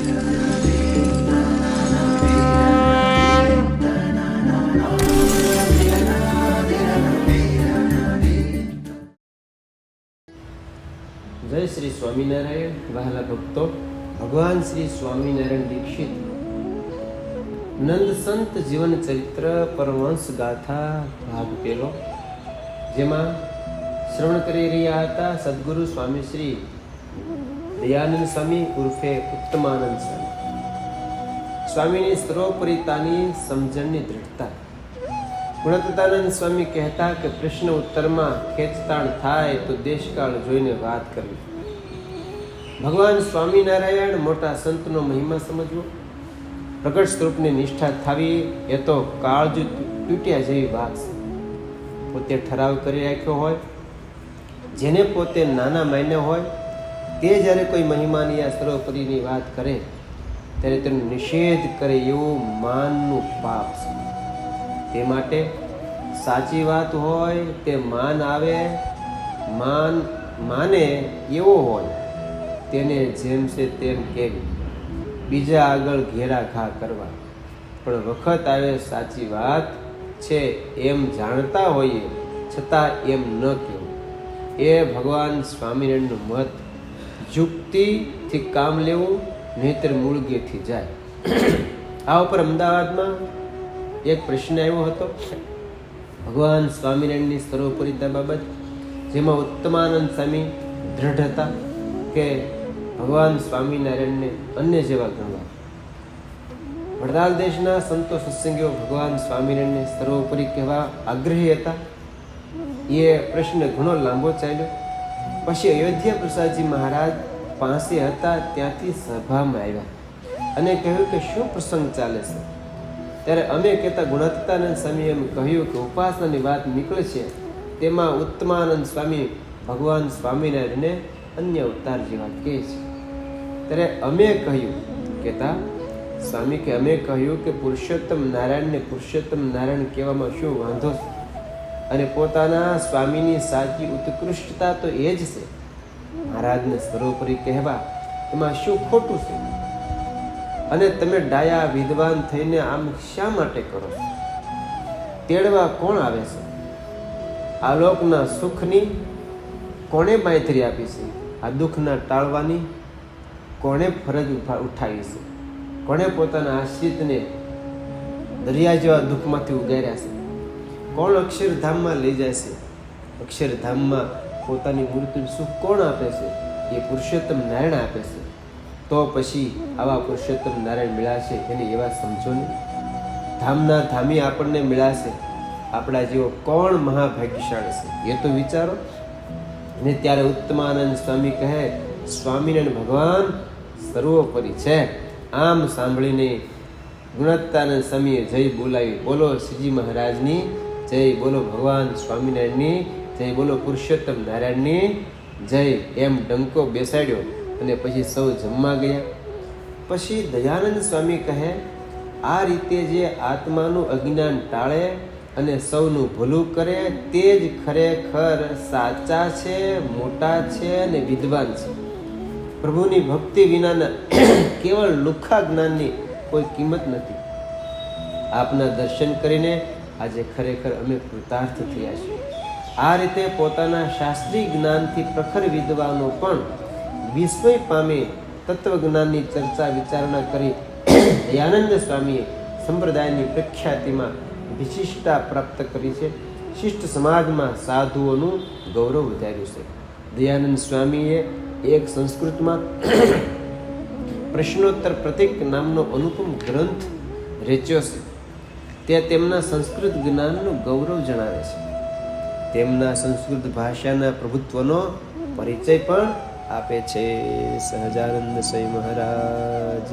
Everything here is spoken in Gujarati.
જય શ્રી સ્વામિનારાયણ, વહાલા ભક્તો. ભગવાન શ્રી સ્વામિનારાયણ દીક્ષિત. નંદ સંત જીવન ચરિત્ર પરમવંશ ગાથા ભાગ પેલો જેમાં શ્રવણ કરી રહ્યા હતા સદગુરુ સ્વામી શ્રી દયાનંદ સ્વામી ઉર્ફે ઉત્તમાનંદ સ્વામી. સ્વામીની સર્વોપરિતાની સમજણની દ્રઢતા. ગુણતતાનંદ સ્વામી કહેતા કે પ્રશ્ન ઉત્તરમાં ખેંચતાણ થાય તો દેશકાળ જોઈને વાત કરવી. ભગવાન સ્વામિનારાયણ મોટા સંતનો મહિમા સમજવો. પ્રગટ સ્વરૂપની નિષ્ઠા થવી એ તો કાળજુ તૂટ્યા જેવી વાત છે. પોતે ઠરાવ કરી રાખ્યો હોય, જેને પોતે નાના માન્યા હોય તે જ્યારે કોઈ મહિમાની આ સર્વોપરીની વાત કરે, ત્યારે તેનો નિષેધ કરે એવું માનનું પાપ છે તે માટે સાચી વાત હોય તે માન આવે, માન માને એવો હોય, તેને જેમ છે તેમ કેવી. બીજા આગળ ઘેરા ઘા કરવા. પણ વખત આવે સાચી વાત છે એમ જાણતા હોઈએ, છતાં એમ ન કહેવું. એ ભગવાન સ્વામિનારાયણનું મત યુક્તિથી કામ લેવું નહીતર મૂળગેથી જાય. આ ઉપર અમદાવાદમાં એક પ્રશ્ન આવ્યો હતો. ભગવાન સ્વામિનારાયણની સર્વોપરિતા બાબત, જેમાં ઉત્તમાનંદ સ્વામી દ્રઢ હતા કે ભગવાન સ્વામિનારાયણને અન્ય જેવા ગણવા. વડતાલ દેશના સંતો સત્સંગીઓ ભગવાન સ્વામિનારાયણને સર્વોપરી કહેવા આગ્રહી હતા. એ પ્રશ્ન ઘણો લાંબો ચાલ્યો. પછી અયોધ્યા પ્રસાદજી મહારાજ પાસે હતા, ત્યાંથી સભામાં આવ્યા અને કહ્યું કે શું પ્રસંગ ચાલે છે? ત્યારે અમે કહેતા ગુણાતીતાનંદ સ્વામી એમ કહ્યું કે ઉપાસનાની વાત નીકળે છે, તેમાં ઉત્તમાનંદ સ્વામી ભગવાન સ્વામિનારાયણને અન્ય અવતાર જેવા કહે છે. ત્યારે અમે કહ્યું, કહેતા સ્વામી કે અમે કહ્યું કે પુરુષોત્તમ નારાયણને પુરુષોત્તમ નારાયણ કહેવામાં શું વાંધો છે? અને પોતાના સ્વામીની સાચી ઉત્કૃષ્ટતા તો એ જ છે. મહારાજને સર્વોપરી કહેવા એમાં શું ખોટું છે? અને તમે ડાયા વિદ્વાન થઈને આમ શા માટે કરો તેડવા કોણ આવે છે? આલોકના સુખની કોણે બાંયધરી આપી છે? આ દુઃખના ટાળવાની કોણે ફરજ ઉઠાવી છે? કોણે પોતાના આશ્રિતને દરિયા જેવા દુઃખમાંથી ઉગાર્યા છે? કોણ અક્ષરધામમાં લઈ જાય છે અક્ષરધામમાં પોતાની મૂર્તિ સુખ કોણ આપે છે? એ પુરુષોત્તમ નારાયણ આપે છે. તો પછી આવા પુરુષોત્તમ નારાયણ મળ્યા છે એની એવા સમજો ને. ધામના ધામી આપણને મળ્યા આપણા જેવો કોણ મહાભાગ્યશાળી છે? એ તો વિચારો. અને ત્યારે ઉત્તમાનંદ સ્વામી કહે, સ્વામિનારાયણ ભગવાન, સર્વોપરી છે. આમ સાંભળીને ગુણવત્તાનંદ સ્વામીએ જય બોલાવી. બોલો, શ્રીજી મહારાજની જય બોલો ભગવાન સ્વામિનારાયણની, જય બોલો પુરુષોત્તમ નારાયણની, જય એમ ડંકો બેસાડ્યો અને પછી સૌ જમવા ગયા. પછી દયાનંદ સ્વામી કહે, આ રીતે જે આત્માનું અજ્ઞાન ટાળે અને સૌનું ભલું કરે, તે જ ખરેખર સાચા છે, મોટા છે અને વિદ્વાન છે. પ્રભુની ભક્તિ વિનાના કેવળ લુખા જ્ઞાનની કોઈ કિંમત નથી. આપના દર્શન કરીને આજે ખરેખર અમે કૃતાર્થ થયા છીએ. આ રીતે પોતાના શાસ્ત્રીય જ્ઞાનથી પ્રખર વિદ્વાનો પણ વિસ્મય પામે તત્વજ્ઞાનની ચર્ચા વિચારણા કરી દયાનંદ સ્વામીએ સંપ્રદાયની પ્રખ્યાતિમાં વિશિષ્ટતા પ્રાપ્ત કરી છે. શિષ્ટ સમાજમાં સાધુઓનું ગૌરવ વધાર્યું છે. દયાનંદ સ્વામીએ એક સંસ્કૃતમાં પ્રશ્નોત્તર પ્રતિક નામનો અનુપમ ગ્રંથ રેચ્યો છે. તે તેમના સંસ્કૃત જ્ઞાનનું ગૌરવ જણાવે છે. તેમના સંસ્કૃત ભાષાના પ્રભુત્વનો પરિચય પણ આપે છે. સહજાનંદ સ્વામી મહારાજ.